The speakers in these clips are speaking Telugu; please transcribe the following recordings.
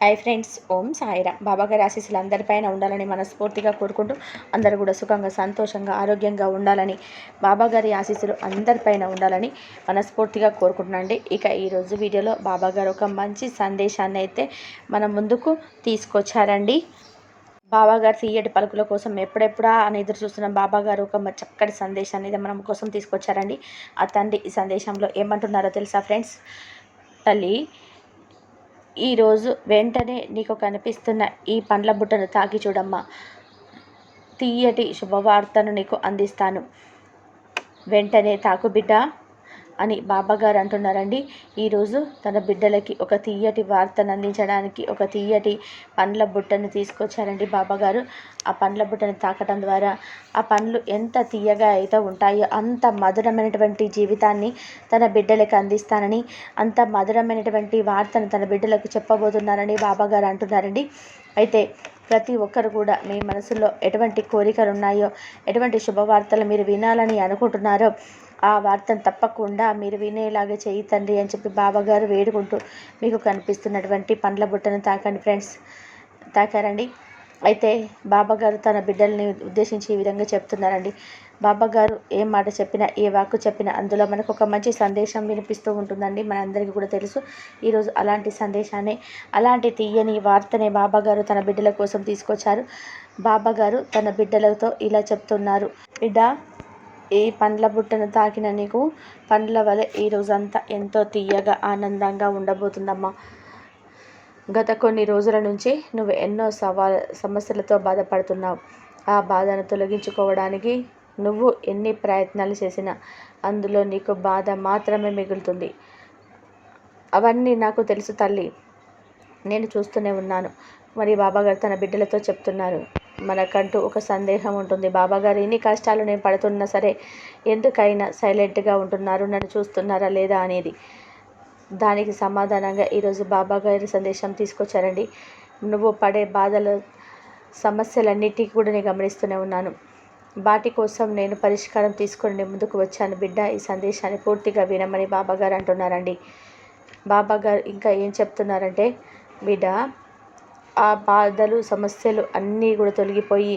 హాయ్ ఫ్రెండ్స్ ఓం సాయిరా బాబాగారి ఆశీస్సులు అందరిపైన ఉండాలని మనస్ఫూర్తిగా కోరుకుంటూ అందరూ కూడా సుఖంగా సంతోషంగా ఆరోగ్యంగా ఉండాలని బాబాగారి ఆశీస్సులు అందరిపైన ఉండాలని మనస్ఫూర్తిగా కోరుకుంటున్నాండి ఇక ఈరోజు వీడియోలో బాబాగారు ఒక మంచి సందేశాన్ని అయితే మన ముందుకు తీసుకొచ్చారండి. బాబాగారు తీయటి పలుకుల కోసం ఎప్పుడెప్పుడా అని ఎదురు చూస్తున్న బాబాగారు ఒక చక్కటి సందేశాన్ని అయితే మనం కోసం తీసుకొచ్చారండి. ఆ తండ్రి ఈ సందేశంలో ఏమంటున్నారో తెలుసా ఫ్రెండ్స్? తల్లి ఈరోజు వెంటనే నీకు కనిపిస్తున్న ఈ పండ్ల బుట్టను తాకి చూడమ్మా. తీయటి శుభవార్తను నీకు అందిస్తాను. వెంటనే తాకు బిడ్డ. అని బాబాగారు అంటున్నారండి. ఈరోజు తన బిడ్డలకి ఒక తీయటి వార్తను అందించడానికి ఒక తీయటి పండ్ల బుట్టను తీసుకొచ్చారండి బాబాగారు. ఆ పండ్ల బుట్టను తాకటం ద్వారా ఆ పండ్లు ఎంత తీయగా అయితే ఉంటాయో అంత మధురమైనటువంటి జీవితాన్ని తన బిడ్డలకి అందిస్తానని అంత మధురమైనటువంటి వార్తను తన బిడ్డలకు చెప్పబోతున్నారని బాబాగారు అంటున్నారండి. అయితే ప్రతి ఒక్కరు కూడా మీ మనసులో ఎటువంటి కోరికలు ఉన్నాయో ఎటువంటి శుభవార్తలు మీరు వినాలని అనుకుంటున్నారో ఆ వార్తను తప్పకుండా మీరు వినేలాగా చేయి తండ్రి అని చెప్పి బాబాగారు వేడుకుంటూ మీకు కనిపిస్తున్నటువంటి పండ్ల బుట్టను తాకండి ఫ్రెండ్స్. తాకారండి. అయితే బాబాగారు తన బిడ్డల్ని ఉద్దేశించి ఈ విధంగా చెప్తున్నారండి. బాబాగారు ఏ మాట చెప్పినా ఏ వాక్కు చెప్పినా అందులో మనకు ఒక మంచి సందేశం వినిపిస్తూ ఉంటుందండి. మనందరికీ కూడా తెలుసు. ఈరోజు అలాంటి సందేశాన్ని అలాంటి తీయని వార్తనే బాబాగారు తన బిడ్డల కోసం తీసుకొచ్చారు. బాబాగారు తన బిడ్డలతో ఇలా చెప్తున్నారు. బిడ్డ ఈ పండ్ల బుట్టను తాకిన నీకు పండ్ల వలె ఈ రోజంతా ఎంతో తీయగా ఆనందంగా ఉండబోతుందమ్మా. గత కొన్ని రోజుల నుంచి నువ్వు ఎన్నో సవాల్ సమస్యలతో బాధపడుతున్నావు. ఆ బాధను తొలగించుకోవడానికి నువ్వు ఎన్ని ప్రయత్నాలు చేసినా అందులో నీకు బాధ మాత్రమే మిగులుతుంది. అవన్నీ నాకు తెలుసు తల్లి. నేను చూస్తూనే ఉన్నాను. మరి బాబాగారు తన బిడ్డలతో చెప్తున్నారు. మనకంటూ ఒక సందేహం ఉంటుంది. బాబాగారు ఎన్ని కష్టాలు నేను పడుతున్నా సరే ఎందుకైనా సైలెంట్గా ఉంటున్నారు నన్ను చూస్తున్నారా లేదా అనేది. దానికి సమాధానంగా ఈరోజు బాబాగారి సందేశం తీసుకొచ్చారండి. నువ్వు పడే బాధలు సమస్యలన్నిటికీ కూడా నేను గమనిస్తూనే ఉన్నాను. వాటి కోసం నేను పరిష్కారం తీసుకొని ముందుకు వచ్చాను. బిడ్డ ఈ సందేశాన్ని పూర్తిగా వినమని బాబాగారు అంటున్నారండి. బాబాగారు ఇంకా ఏం చెప్తున్నారంటే బిడ్డ ఆ బాధలు సమస్యలు అన్నీ కూడా తొలగిపోయి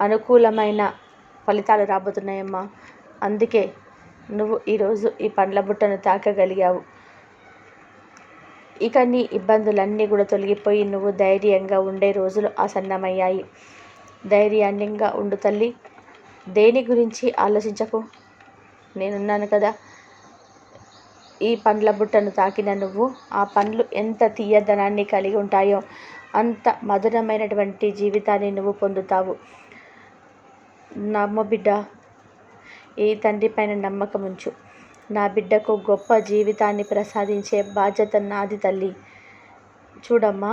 అనుకూలమైన ఫలితాలు రాబోతున్నాయమ్మా. అందుకే నువ్వు ఈరోజు ఈ పండ్ల బుట్టను తాకగలిగావు. ఇక నీ ఇబ్బందులన్నీ కూడా తొలగిపోయి నువ్వు ధైర్యంగా ఉండే రోజులు ఆసన్నమయ్యాయి. ధైర్యంగా ఉండు తల్లి. దేని గురించి ఆలోచించకు? నేనున్నాను కదా. ఈ పండ్ల బుట్టను తాకిన నువ్వు ఆ పండ్లు ఎంత తీయదనాన్ని కలిగి ఉంటాయో అంత మధురమైనటువంటి జీవితాన్ని నువ్వు పొందుతావు. నమ్మ బిడ్డ ఈ తండ్రి పైన నమ్మకం ఉంచు నా బిడ్డకు గొప్ప జీవితాన్ని ప్రసాదించే బాధ్యత నాది తల్లి. చూడమ్మా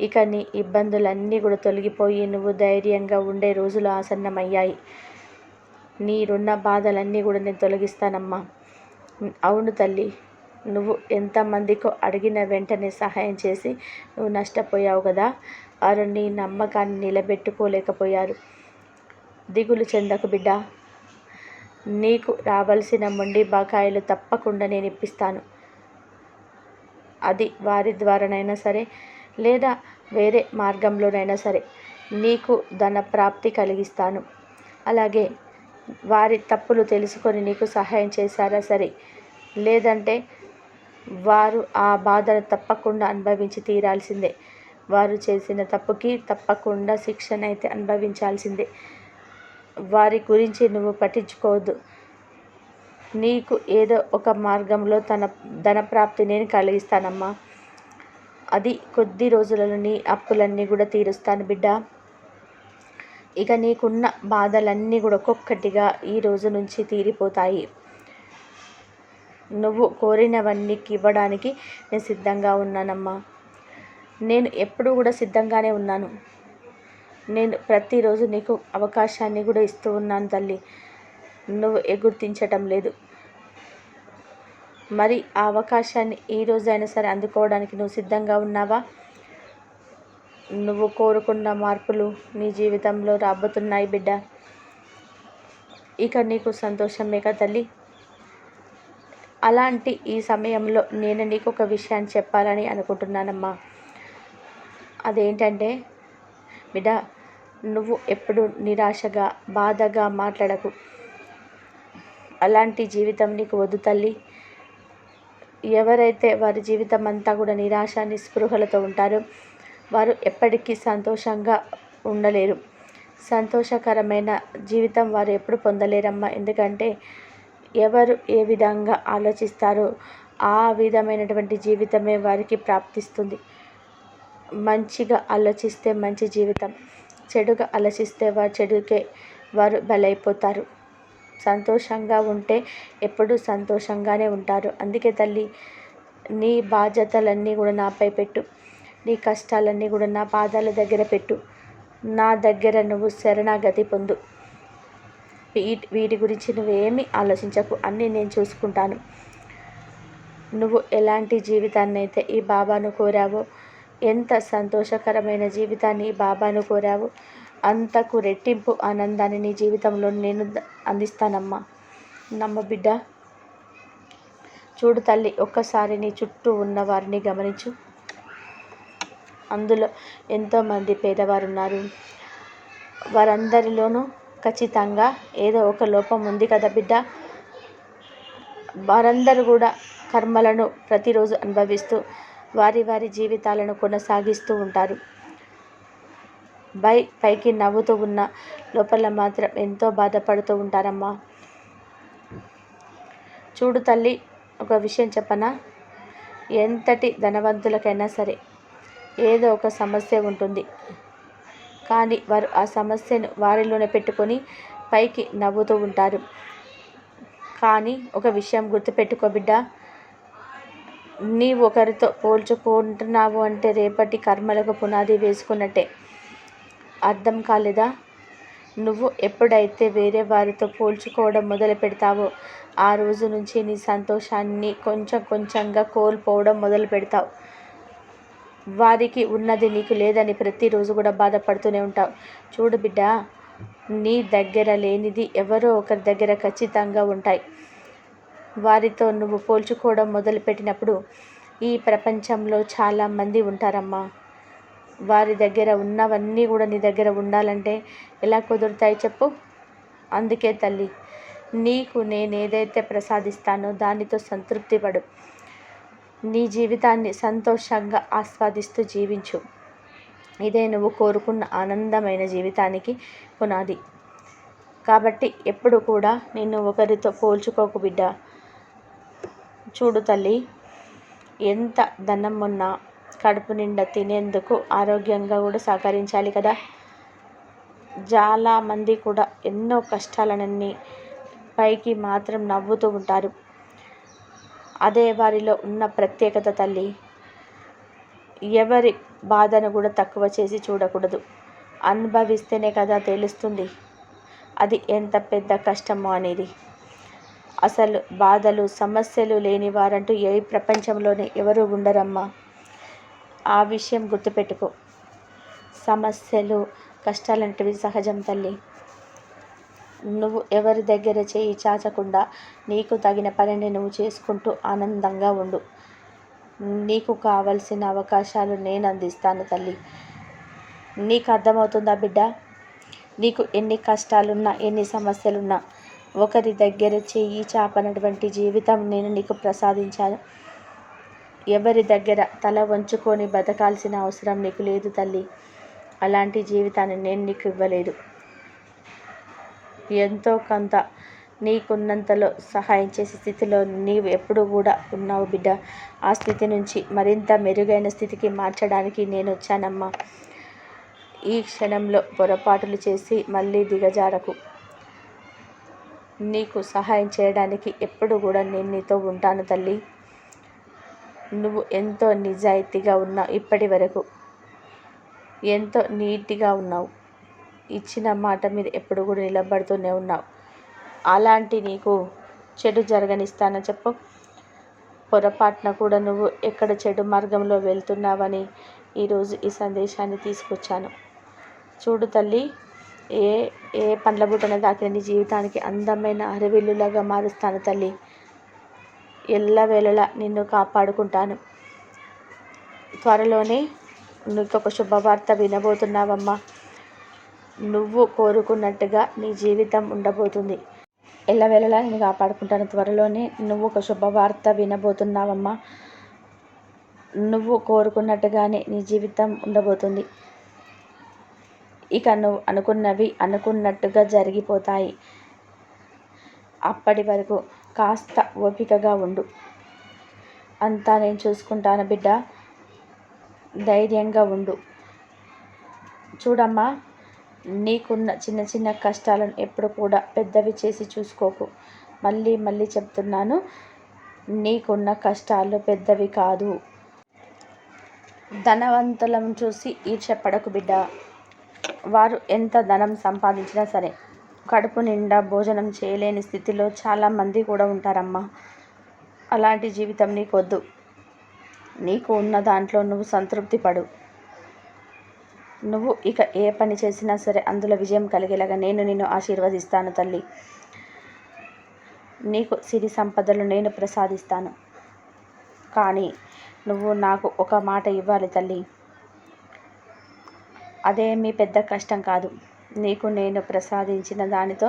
ఇక నీ ఇబ్బందులన్నీ కూడా తొలగిపోయి నువ్వు ధైర్యంగా ఉండే రోజులు ఆసన్నమయ్యాయి. నీరున్న బాధలన్నీ కూడా నేను తొలగిస్తానమ్మా. అవును తల్లి నువ్వు ఎంతమందికో అడిగిన వెంటనే సహాయం చేసి నువ్వు నష్టపోయావు కదా వారు నీ నమ్మకాన్ని నిలబెట్టుకోలేకపోయారు. దిగులు చెందకు బిడ్డ. నీకు రావాల్సిన మొండి బకాయిలు తప్పకుండా నేను ఇప్పిస్తాను. అది వారి ద్వారానైనా సరే లేదా వేరే మార్గంలోనైనా సరే నీకు ధన ప్రాప్తి కలిగిస్తాను. అలాగే వారి తప్పులు తెలుసుకొని నీకు సహాయం చేశారా సరే? లేదంటే వారు ఆ బాధను తప్పకుండా అనుభవించి తీరాల్సిందే. వారు చేసిన తప్పుకి తప్పకుండా శిక్షణ అయితే అనుభవించాల్సిందే. వారి గురించి నువ్వు పట్టించుకోవద్దు. నీకు ఏదో ఒక మార్గంలో తన ధనప్రాప్తి నేను కలిగిస్తానమ్మా. అది కొద్ది రోజులలో నీ అప్పులన్నీ కూడా తీరుస్తాను బిడ్డ. ఇక నీకున్న బాధలన్నీ కూడా ఒక్కొక్కటిగా ఈ రోజు నుంచి తీరిపోతాయి. నువ్వు కోరినవన్నీ ఇవ్వడానికి నేను సిద్ధంగా ఉన్నానమ్మా. నేను ఎప్పుడూ కూడా సిద్ధంగానే ఉన్నాను. నేను ప్రతిరోజు నీకు అవకాశాన్ని కూడా ఇస్తూ ఉన్నాను తల్లి. నువ్వు ఎగుర్తించటం లేదు. మరి ఆ అవకాశాన్ని ఈ రోజైనా సరే అందుకోవడానికి నువ్వు సిద్ధంగా ఉన్నావా? నువ్వు కోరుకున్న మార్పులు నీ జీవితంలో రాబోతున్నాయి బిడ్డ. ఇక నీకు సంతోషమేగా తల్లి? అలాంటి ఈ సమయంలో నేను నీకు ఒక విషయాన్ని చెప్పాలని అనుకుంటున్నానమ్మా. అదేంటంటే బిడ్డ నువ్వు ఎప్పుడు నిరాశగా బాధగా మాట్లాడకు. అలాంటి జీవితం నీకు వద్దు తల్లి. ఎవరైతే వారి జీవితం అంతా కూడా నిరాశ నిస్పృహలతో ఉంటారో వారు ఎప్పటికీ సంతోషంగా ఉండలేరు. సంతోషకరమైన జీవితం వారు ఎప్పుడు పొందలేరమ్మా. ఎందుకంటే ఎవరు ఏ విధంగా ఆలోచిస్తారో ఆ విధమైనటువంటి జీవితమే వారికి ప్రాప్తిస్తుంది. మంచిగా ఆలోచిస్తే మంచి జీవితం చెడుగా ఆలోచిస్తే వారు చెడుకే వారు బలైపోతారు. సంతోషంగా ఉంటే ఎప్పుడూ సంతోషంగానే ఉంటారు. అందుకే తల్లి నీ బాధ్యతలన్నీ కూడా నాపై పెట్టు. నీ కష్టాలన్నీ కూడా నా పాదాల దగ్గర పెట్టు. నా దగ్గర నువ్వు శరణాగతి పొందు. వీటి వీటి గురించి నువ్వేమీ ఆలోచించకు. అన్నీ నేను చూసుకుంటాను. నువ్వు ఎలాంటి జీవితాన్ని అయితే ఈ బాబాను కోరావో ఎంత సంతోషకరమైన జీవితాన్ని ఈ బాబాను కోరావో అంతకు రెట్టింపు ఆనందాన్ని నీ జీవితంలో నేను అందిస్తానమ్మా. నమ్మ బిడ్డ. చూడు తల్లి ఒక్కసారి నీ చుట్టూ ఉన్న వారిని గమనించు. అందులో ఎంతోమంది పేదవారు ఉన్నారు వారందరిలోనూ ఖచ్చితంగా ఏదో ఒక లోపం ఉంది కదా బిడ్డ. వారందరూ కూడా కర్మలను ప్రతిరోజు అనుభవిస్తూ వారి వారి జీవితాలను కొనసాగిస్తూ ఉంటారు. బై పైకి నవ్వుతూ ఉన్న లోపల మాత్రం ఎంతో బాధపడుతూ ఉంటారమ్మా. చూడు తల్లి ఒక విషయం చెప్పనా? ఎంతటి ధనవంతులకైనా సరే ఏదో ఒక సమస్య ఉంటుంది. కానీ వారు ఆ సమస్యను వారిలోనే పెట్టుకొని పైకి నవ్వుతూ ఉంటారు. కానీ ఒక విషయం గుర్తుపెట్టుకో బిడ్డ. నీవు ఒకరితో పోల్చుకుంటున్నావు అంటే రేపటి కర్మలకు పునాది వేసుకున్నట్టే. అర్థం కాలేదా? నువ్వు ఎప్పుడైతే వేరే వారితో పోల్చుకోవడం మొదలు పెడతావో ఆ రోజు నుంచి నీ సంతోషాన్ని కొంచెం కొంచెంగా కోల్పోవడం మొదలు పెడతావు. వారికి ఉన్నది నీకు లేదని ప్రతిరోజు కూడా బాధపడుతూనే ఉంటావు. చూడు బిడ్డ నీ దగ్గర లేనిది ఎవరో ఒకరి దగ్గర ఖచ్చితంగా ఉంటాయి. వారితో నువ్వు పోల్చుకోవడం మొదలుపెట్టినప్పుడు ఈ ప్రపంచంలో చాలామంది ఉంటారమ్మా. వారి దగ్గర ఉన్నవన్నీ కూడా నీ దగ్గర ఉండాలంటే ఎలా కుదురుతాయి చెప్పు? అందుకే తల్లి నీకు నేను ఏదైతే ప్రసాదిస్తానో దానితో సంతృప్తి పడు. నీ జీవితాన్ని సంతోషంగా ఆస్వాదిస్తూ జీవించు. ఇదే నువ్వు కోరుకున్న ఆనందమైన జీవితానికి పునాది. కాబట్టి ఎప్పుడు కూడా నిన్ను ఒకరితో పోల్చుకోకు బిడ్డ. చూడు తల్లి ఎంత ధనం ఉన్నా కడుపు నిండా తినేందుకు ఆరోగ్యంగా కూడా సహకరించాలి కదా. చాలామంది కూడా ఎన్నో కష్టాలనన్నీ పైకి మాత్రం నవ్వుతూ ఉంటారు. అదే వారిలో ఉన్న ప్రత్యేకత తల్లి. ఎవరి బాధను కూడా తక్కువ చేసి చూడకూడదు. అనుభవిస్తేనే కదా తెలుస్తుంది అది ఎంత పెద్ద కష్టమో అనేది. అసలు బాధలు సమస్యలు లేని వారంటూ ఏ ప్రపంచంలోనే ఎవరు ఉండరమ్మా. ఆ విషయం గుర్తుపెట్టుకో. సమస్యలు కష్టాలంటివి సహజం తల్లి. నువ్వు ఎవరి దగ్గర చేయి చాచకుండా నీకు తగిన పనిని నువ్వు చేసుకుంటూ ఆనందంగా ఉండు. నీకు కావలసిన అవకాశాలు నేను అందిస్తాను తల్లి. నీకు అర్థమవుతుందా బిడ్డ? నీకు ఎన్ని కష్టాలున్నా ఎన్ని సమస్యలున్నా ఒకరి దగ్గర చేయి చాపనటువంటి జీవితం నేను నీకు ప్రసాదించాను. ఎవరి దగ్గర తల వంచుకొని బతకాల్సిన అవసరం నీకు లేదు తల్లి. అలాంటి జీవితాన్ని నేను నీకు ఇవ్వలేదు. ఎంతో కొంత నీకున్నంతలో సహాయం చేసే స్థితిలో నీవు ఎప్పుడు కూడా ఉన్నావు బిడ్డ. ఆ స్థితి నుంచి మరింత మెరుగైన స్థితికి మార్చడానికి నేను వచ్చానమ్మా. ఈ క్షణంలో పొరపాటులు చేసి మళ్ళీ దిగజారకు. నీకు సహాయం చేయడానికి ఎప్పుడు కూడా నేను నీతో ఉంటాను తల్లి. నువ్వు ఎంతో నిజాయితీగా ఉన్నావు ఇప్పటి వరకు. ఎంతో నీట్గా ఉన్నావు. ఇచ్చిన మాట మీద ఎప్పుడు కూడా నిలబడుతూనే ఉన్నావు. అలాంటి నీకు చెడు జరగనిస్తానని చెప్పు. పొరపాటున కూడా నువ్వు ఎక్కడ చెడు మార్గంలో వెళ్తున్నావని ఈరోజు ఈ సందేశాన్ని తీసుకొచ్చాను. చూడు తల్లి ఏ ఏ పండ్ల బుట్టన దాకిన నీ జీవితానికి అందమైన అరవిల్లులాగా మారుస్తాను తల్లి. ఎల్లవేళలా నిన్ను కాపాడుకుంటాను. త్వరలోనే నీకు ఒక శుభవార్త వినబోతున్నావమ్మా. నువ్వు కోరుకున్నట్టుగా నీ జీవితం ఉండబోతుంది. ఎల్లవేళలా నేను కాపాడుకుంటాను. త్వరలోనే నువ్వు ఒక శుభవార్త వినబోతున్నావమ్మా. నువ్వు కోరుకున్నట్టుగానే నీ జీవితం ఉండబోతుంది. ఇక నువ్వు అనుకున్నవి అనుకున్నట్టుగా జరిగిపోతాయి. అప్పటి వరకు కాస్త ఓపికగా ఉండు. అంతా నేను చూసుకుంటాను బిడ్డ. ధైర్యంగా ఉండు. చూడమ్మా నీకున్న చిన్న చిన్న కష్టాలను ఎప్పుడు కూడా పెద్దవి చేసి చూసుకోకు. మళ్ళీ మళ్ళీ చెప్తున్నాను నీకున్న కష్టాలు పెద్దవి కాదు. ధనవంతులను చూసి ఈర్ష్యపడకు బిడ్డ. వారు ఎంత ధనం సంపాదించినా సరే కడుపు నిండా భోజనం చేయలేని స్థితిలో చాలామంది కూడా ఉంటారమ్మా. అలాంటి జీవితం నీకు వద్దు నీకు ఉన్న దాంట్లో నువ్వు సంతృప్తి పడు. నువ్వు ఇక ఏ పని చేసినా సరే అందులో విజయం కలిగేలాగా నేను నిన్ను ఆశీర్వదిస్తాను తల్లి. నీకు సిరి సంపదలు నేను ప్రసాదిస్తాను. కానీ నువ్వు నాకు ఒక మాట ఇవ్వాలి తల్లి. అదేమీ పెద్ద కష్టం కాదు. నీకు నేను ప్రసాదించిన దానితో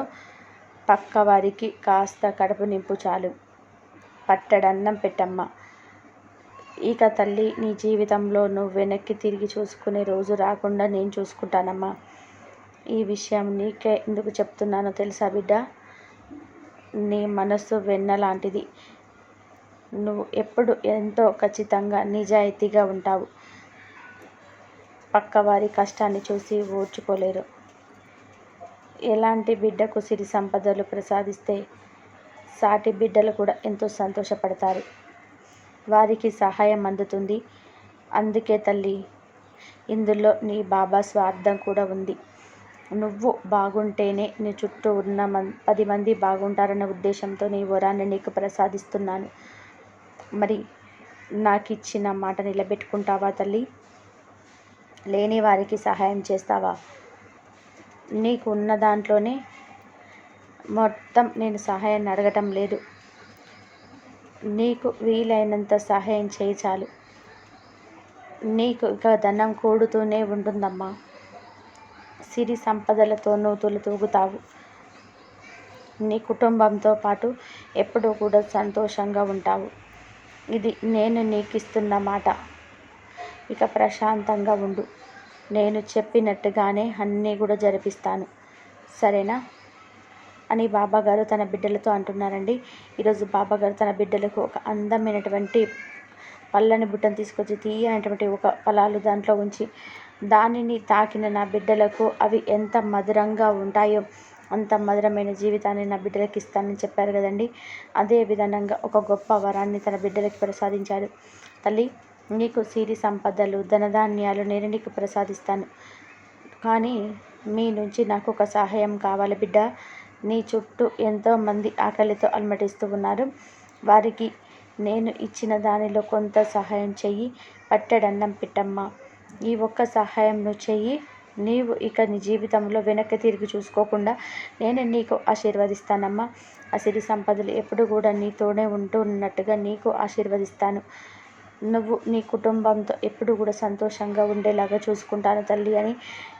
పక్కవారికి కాస్త కడుపు నింపు చాలు. పట్టడన్నం పెట్టమ్మా. ఇక తల్లి నీ జీవితంలో నువ్వు వెనక్కి తిరిగి చూసుకునే రోజు రాకుండా నేను చూసుకుంటానమ్మా. ఈ విషయం నీకే ఎందుకు చెప్తున్నానో తెలుసా బిడ్డ? నీ మనస్సు వెన్న లాంటిది. నువ్వు ఎప్పుడు ఎంతో ఖచ్చితంగా నిజాయితీగా ఉంటావు. పక్కవారి కష్టాన్ని చూసి ఓర్చుకోలేరు. ఎలాంటి బిడ్డకు సిరి సంపదలు ప్రసాదిస్తే సాటి బిడ్డలు కూడా ఎంతో సంతోషపడతారు. వారికి సహాయం అందుతుంది. అందుకే తల్లి ఇందులో నీ బాబా స్వార్థం కూడా ఉంది. నువ్వు బాగుంటేనే నీ చుట్టూ ఉన్న మన్ పది మంది బాగుంటారన్న ఉద్దేశంతో నీ వరాన్ని నీకు ప్రసాదిస్తున్నాను. మరి నాకు ఇచ్చిన మాట నిలబెట్టుకుంటావా తల్లి? లేని వారికి సహాయం చేస్తావా? నీకు ఉన్న దాంట్లోనే మొత్తం నేను సహాయాన్ని అడగటం లేదు. నీకు వీలైనంత సహాయం చేయి చాలు. నీకు ఇక ధనం కూడుతూనే ఉంటుందమ్మా. సిరి సంపదలతో నూతులు తూగుతావు. నీ కుటుంబంతో పాటు ఎప్పుడూ కూడా సంతోషంగా ఉంటావు. ఇది నేను నీకు ఇస్తున్న మాట. ఇక ప్రశాంతంగా ఉండు. నేను చెప్పినట్టుగానే అన్నీ కూడా జరిపిస్తాను. సరేనా? అని బాబాగారు తన బిడ్డలతో అంటున్నారండి. ఈరోజు బాబాగారు తన బిడ్డలకు ఒక అందమైనటువంటి పళ్ళని బుట్టను తీసుకొచ్చి తీయనటువంటి ఒక ఫలాలు దాంట్లో ఉంచి దానిని తాకిన నా బిడ్డలకు అవి ఎంత మధురంగా ఉంటాయో అంత మధురమైన జీవితాన్ని నా బిడ్డలకి ఇస్తానని చెప్పారు కదండి. అదే విధంగా ఒక గొప్ప వరాన్ని తన బిడ్డలకి ప్రసాదించారు. తల్లి నీకు సిరి సంపదలు ధనధాన్యాలు నేను నీకు ప్రసాదిస్తాను. కానీ మీ నుంచి నాకు ఒక సహాయం కావాలి బిడ్డ. నీ చుట్టూ ఎంతోమంది ఆకలితో అలమటిస్తూ ఉన్నారు. వారికి నేను ఇచ్చిన దానిలో కొంత సహాయం చెయ్యి పట్టడన్నం పెట్టమ్మా. ఈ ఒక్క సహాయం నువ్వు చెయ్యి. నీవు ఇక నీ జీవితంలో వెనక్కి తిరిగి చూసుకోకుండా నేను నీకు ఆశీర్వదిస్తానమ్మా. ఆ సిరి సంపదలు ఎప్పుడు కూడా నీతోనే ఉంటూ ఉన్నట్టుగా నీకు ఆశీర్వదిస్తాను. నువ్వు నీ కుటుంబంతో ఎప్పుడు కూడా సంతోషంగా ఉండేలాగా చూసుకుంటాను తల్లి అని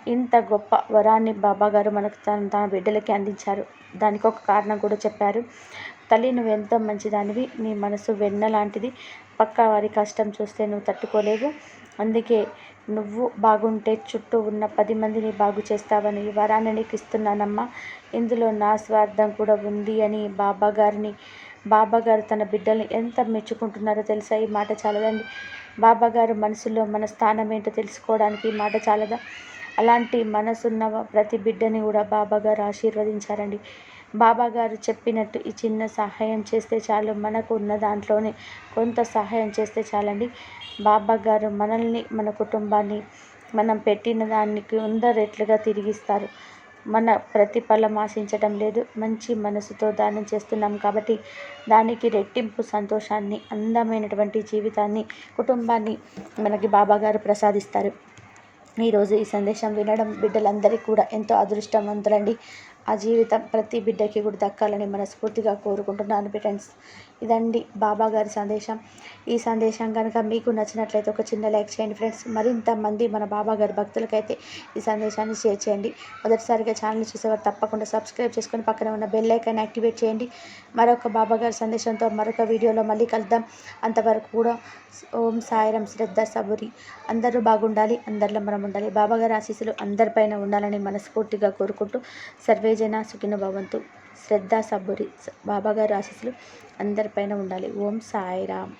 ఇంత గొప్ప వరాన్ని బాబాగారు మనకు తన తన బిడ్డలకి అందించారు. దానికి ఒక కారణం కూడా చెప్పారు. తల్లి నువ్వు ఎంతో మంచిదానివి. నీ మనసు వెన్న లాంటిది. పక్క వారి కష్టం చూస్తే నువ్వు తట్టుకోలేవు. అందుకే నువ్వు బాగుంటే చుట్టూ ఉన్న పది మందిని బాగు చేస్తావని ఈ వరాన్ని నీకు ఇస్తున్నానమ్మా. ఇందులో నా స్వార్థం కూడా ఉంది అని బాబా గారిని బాబా గారు తన బిడ్డల్ని ఎంత మెచ్చుకుంటున్నారో తెలుసా? ఈ మాట చాలదండి. బాబా గారు మనసులో మన స్థానం ఏంటో తెలుసుకోవడానికి ఈ మాట చాలదా? అలాంటి మనసున్న ప్రతి బిడ్డని కూడా బాబా గారు ఆశీర్వదించారండి. బాబా గారు చెప్పినట్టు ఈ చిన్న సహాయం చేస్తే చాలు మనకు ఉన్న దాంట్లోనే కొంత సహాయం చేస్తే చాలండి. బాబా గారు మనల్ని మన కుటుంబాన్ని మనం పెట్టిన దానికి వంద రెట్లుగా తిరిగిస్తారు. మన ప్రతిఫలం ఆశించటం లేదు. మంచి మనసుతో దానం చేస్తున్నాం కాబట్టి దానికి రెట్టింపు సంతోషాన్ని అందమైనటువంటి జీవితాన్ని కుటుంబాన్ని మనకి బాబాగారు ప్రసాదిస్తారు. ఈరోజు ఈ సందేశం వినడం బిడ్డలందరికీ కూడా ఎంతో అదృష్టవంతులండి. ఆ జీవితం ప్రతి బిడ్డకి కూడా దక్కాలని మనస్ఫూర్తిగా కోరుకుంటున్నాను. ఫ్రెండ్స్ ఇదండి బాబా గారి సందేశం. ఈ సందేశం కనుక మీకు నచ్చినట్లయితే ఒక చిన్న లైక్ చేయండి ఫ్రెండ్స్. మరింత మంది మన బాబా గారి భక్తులకైతే ఈ సందేశాన్ని షేర్ చేయండి. మొదటిసారిగా ఛానల్ చూసేవారు తప్పకుండా సబ్స్క్రైబ్ చేసుకొని పక్కన ఉన్న బెల్ ఐకాన్ యాక్టివేట్ చేయండి. మరొక బాబా గారి సందేశంతో మరొక వీడియోలో మళ్ళీ కలుద్దాం. అంతవరకు కూడా ఓం సాయిరం శ్రద్ధ సబురి. అందరూ బాగుండాలి అందరిలో మనం ఉండాలి. బాబాగారి ఆశీస్సులు అందరిపైన ఉండాలని మనస్ఫూర్తిగా కోరుకుంటూ సర్వేజన సుఖిన భవంతు. శ్రద్ధ సబురి బాబా గారి ఆశీస్సులు అందరిపైన ఉండాలి. ఓం సాయిరామ్.